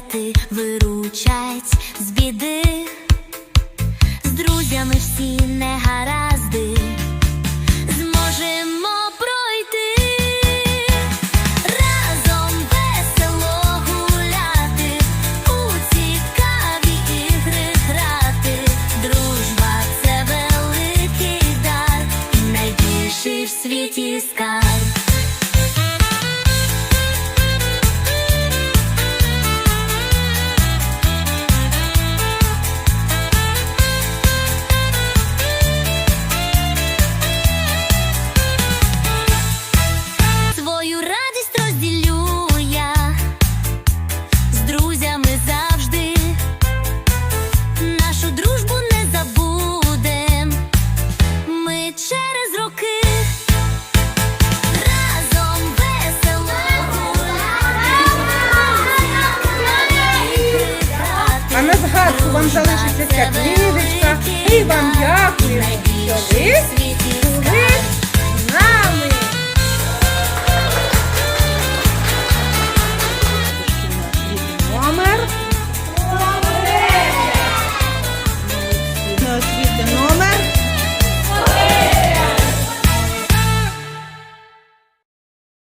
секрети виручать з біди, з друзями всі не гаразд. на згадку вам залишиться ця книжечка. І вам дякую, що ви